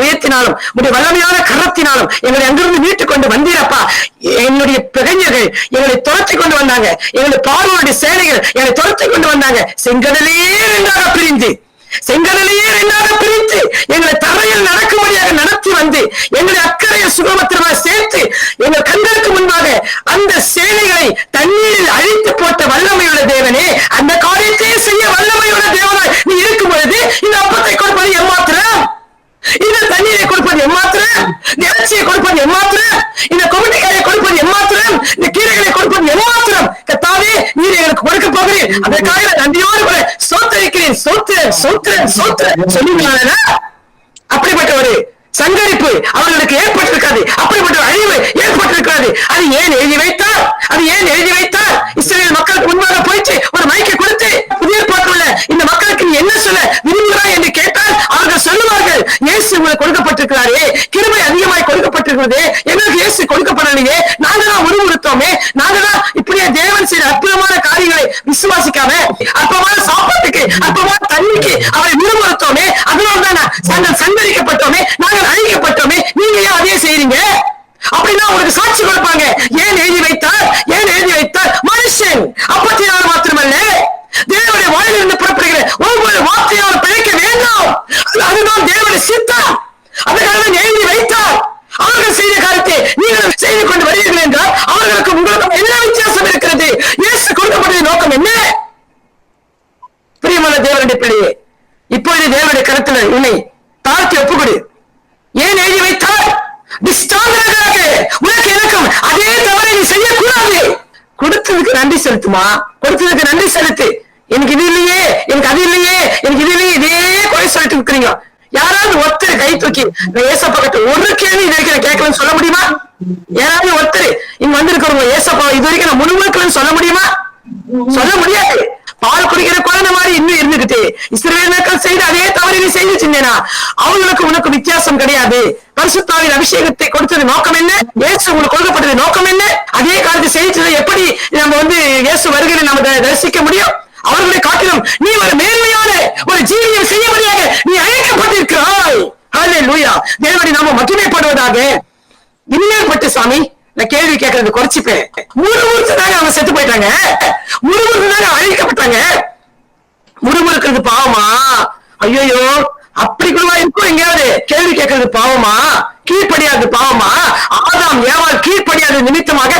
புயத்தினாலும் உடைய வல்லமையான கரத்தினாலும் எங்களை அங்கிருந்து மீட்டுக் கொண்டு வந்தீரப்பா. என்னுடைய பிழைஞர்கள் எங்களை துரத்தி கொண்டு வந்தாங்க. எங்களுடைய பார்வையுடைய சேனைகள் எங்களை துரத்தி கொண்டு வந்தாங்க. செங்கடலையே ரெண்டாக பிரிந்து செங்கடலையே ரெண்டாக பிரித்து எங்களை தரையில் நடக்கும்படியாக நடத்தி வந்து எங்களை அக்கறையை சுகமத்திரமாக சேர்த்து எங்கள் கண்களுக்கு முன்பாக அந்த சேனைகளை தண்ணீரில் அழித்து போட்ட வல்லமையுள்ள தேவனே அந்த காரியத்தையே செய்ய அதற்காக நன்றியோடு கூட சோத்தரிக்கிறேன் சோத்திரன் சோத்திரன் சோத்திரன் சொல்லுங்களா அப்படிப்பட்ட ஒரு சங்கரிப்பு அவர்களுக்கு ஏற்பட்டிருக்காது. அப்படிப்பட்ட அழிவு ஏற்பட்டிருக்காது அது ஏன் எழுதி வைத்தார்? அது ஏன் எழுதி வைத்தார்? இஸ்ரேல் மக்களுக்கு முன்பாக போயிட்டு ஒரு மைக்கை கொடுத்து புதிய பாட்டுள்ள இந்த மக்களுக்கு நீ என்ன சொல்ல விரும்புகிறாய் என்று கேட்டால் அவர்கள் சொல்லுவார்கள் இயேசு உங்களுக்கு கொடுக்கப்பட்டிருக்கிறாரே. கிருமை அதிகமாய் கொடுக்கப்பட்டிருக்கிறது எங்களுக்கு இயேசு கொடுக்கப்படலையே? நாங்க தான் உருவுறுத்தோமே நாங்க தான் இப்படியே தேவன் செய்த அற்புதமான காரியங்களை விசுவாசிக்காம அற்பமான சாப்பாட்டுக்கு அற்பமான தண்ணிக்கு அவரை விரும்புறுத்தோமே அதனால தான் நாங்கள் சங்கரிக்கப்பட்டோமே. நாங்க அழிக்கப்பட்டோமே நீங்க ஏன் அதே செய்றீங்க அப்படின்னா உங்களுக்கு சாட்சி கொடுப்பாங்க ஏன் எழுதி வைத்தார் ஏன் எழுதி வைத்தார் மனுஷன் அப்பத்தினால் மாத்திரமல்ல தேவனுடைய வாயிலிருந்து புறப்படுகிற ஒவ்வொரு வார்த்தையால் பிழைக்க வேண்டாம் அது- அதுதான் தேவனுடைய சித்தம் அதற்காக தான் எழுதி வைத்தார் அவர்கள் செய்த காரியத்தை நீங்கள் செய்து கொண்டு வருவீர்கள் என்றால் அவர்களுக்கு உங்களுக்கும் என்ன வித்தியாசம் இருக்கிறது இயேசு கொடுக்கப்பட்டது நோக்கம் என்ன பிரியமான தேவனுடைய பிள்ளையே இப்பொழுது தேவனுடைய கருத்துல உன்னை தாழ்த்தி ஒப்புக்கொடு. ஏன் எழுதி வைத்தால் உனக்கு எனக்கும் அதே தவறை நீ செய்யக்கூடாது. கொடுத்ததுக்கு நன்றி செலுத்துமா? கொடுத்ததுக்கு நன்றி செலுத்து. எனக்கு இது இல்லையே எனக்கு அது இல்லையே எனக்கு இது இல்லையே இதே குறை சொல்லிட்டு இருக்கிறீங்க. யாராவது ஒருத்தர் கை தூக்கி நான் ஏசப்பா ஒரு கேள்வி இது வரைக்கும் கேட்கலன்னு சொல்ல முடியுமா? யாராவது ஒருத்தர் இங்க வந்திருக்கிறவங்க ஏசப்பா இது வரைக்கும் நான் முழுமைக்கலன்னு சொல்ல முடியுமா? சொல்ல முடியாது. பால் குடிக்கிற குழந்தை மாதிரி இன்னும் இருந்துகிட்டு இஸ்ரேல் மக்கள் செய்த அதே தவறு நீ செய்து சிந்தனா அவங்களுக்கு உனக்கு வித்தியாசம் கிடையாது. பரிசுத்தாவின் அபிஷேகத்தை கொடுத்தது நோக்கம் என்ன? இயேசு உங்களுக்கு கொடுக்கப்பட்டது நோக்கம் என்ன? அதே காலத்தை செய்தது எப்படி நம்ம வந்து இயேசு வருகையை நம்ம தரிசிக்க முடியும்? அவர்களை காட்டிலும் நீ ஒரு மேன்மையான ஒரு ஜீவியம் செய்யபடியாக நீ அழைக்கப்பட்டிருக்கிறாய். லூயா தேவடி நாம மகிமைப்படுவதாக. இன்னேற்பட்டு சாமி நான் கேள்வி கேட்கறது குறைச்சிப்பேன். தானே அவங்க செத்து போயிட்டாங்க. ஐயோ அப்படி கூட இருக்கும் எங்கேயாவது? கேள்வி கேட்கறது பாவமா? கீழ்படியாது பாவமா? ஆதாம் ஏவாள் கீழ்ப்படியாத நிமித்தமாக